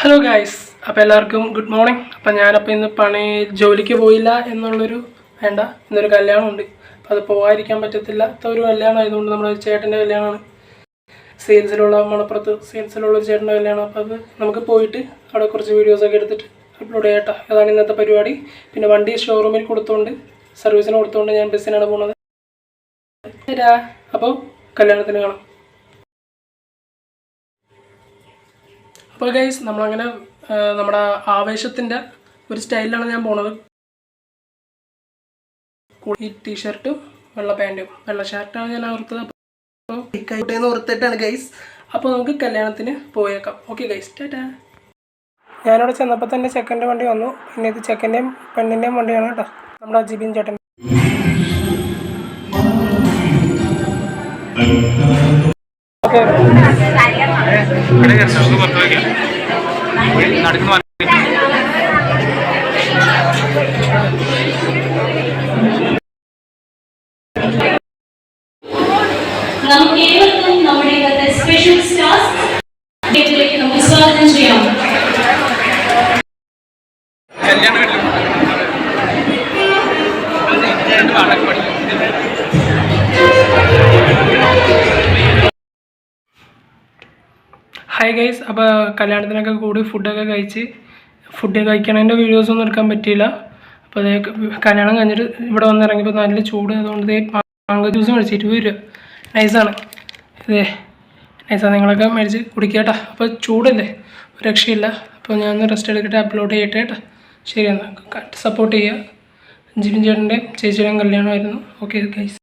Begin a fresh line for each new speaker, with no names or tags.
Hello guys അപ്പോൾ എല്ലാവർക്കും good morning അപ്പോൾ ഞാനപ്പോൾ ഇന്ന് പണി ജോലിക്ക് പോയില്ല എന്നുള്ളൊരു വേണ്ട ഇന്നൊരു കല്യാണമുണ്ട്. അപ്പോൾ അത് പോകാതിരിക്കാൻ പറ്റത്തില്ലാത്ത ഒരു കല്യാണം ആയതുകൊണ്ട് നമ്മുടെ ചേട്ടന്റെ കല്യാണമാണ്. സെയിൽസിലുള്ള മണപ്പുറത്ത് സെയിൽസിലുള്ള ചേട്ടന്റെ കല്യാണം. അപ്പോൾ അത് നമുക്ക് പോയിട്ട് അവിടെ കുറച്ച് വീഡിയോസൊക്കെ എടുത്തിട്ട് അപ്ലോഡ് ചെയ്യട്ടെ. അതാണ് ഇന്നത്തെ പരിപാടി. പിന്നെ വണ്ടി ഷോറൂമിൽ കൊടുത്തുകൊണ്ട് സർവീസിന് കൊടുത്തുകൊണ്ട് ഞാൻ ബസ്സിനാണ് പോകുന്നത് അപ്പോൾ കല്യാണത്തിന് കാണാം. അപ്പോൾ ഗൈസ് നമ്മളങ്ങനെ നമ്മുടെ ആവേശത്തിന്റെ ഒരു സ്റ്റൈലിലാണ് ഞാൻ പോണത്. ഈ ടീഷർട്ടും വെള്ള പാന്റും വെള്ള ഷർട്ടാണ് ഞാൻ ഓർത്തത് അപ്പോൾ കൈട്ടേന്ന് ഓർത്തിട്ടാണ് ഗൈസ് അപ്പോൾ നമുക്ക് കല്യാണത്തിന് പോയേക്കാം. ഓക്കെ ഗൈസ് ടാറ്റാ ഞാനവിടെ ചെന്നപ്പോൾ തന്നെ ചെക്കന്റെ വണ്ടി വന്നു. പിന്നെ ഇത് ചെക്കന്റെയും പെണ്ണിന്റെയും വണ്ടിയാണ് കേട്ടോ. നമ്മുടെ ജിബിൻ ചേട്ടൻ. ഓക്കെ
നമുക്ക് ഏവർക്കും നമ്മുടെ സ്പെഷ്യൽ സ്റ്റാർസ്
ഹായ് ഗൈസ് അപ്പോൾ കല്യാണത്തിനൊക്കെ കൂടി ഫുഡൊക്കെ കഴിച്ച് ഫുഡ് കഴിക്കണതിന്റെ വീഡിയോസൊന്നും എടുക്കാൻ പറ്റിയില്ല. അപ്പോൾ അതേ കല്യാണം കഴിഞ്ഞിട്ട് ഇവിടെ വന്നിറങ്ങിയപ്പോൾ നല്ല ചൂട് അതുകൊണ്ട് ഇതേ മാങ്ങ ജ്യൂസ് മേടിച്ചിട്ട് വരിക. നൈസാണ് ഇതേ നൈസാണ് നിങ്ങളൊക്കെ മേടിച്ച് കുടിക്കട്ടോ അപ്പോൾ ചൂടല്ലേ? രക്ഷയില്ല. അപ്പോൾ ഞാൻ ഒന്ന് റെസ്റ്റ് എടുക്കട്ടെ അപ്ലോഡ് ചെയ്യട്ടെ കേട്ടോ. ശരി എന്നാൽ സപ്പോർട്ട് ചെയ്യുക. ജിബിൻ ചേട്ടന്റെ ചേച്ചിയുടെയും കല്യാണമായിരുന്നു. Okay guys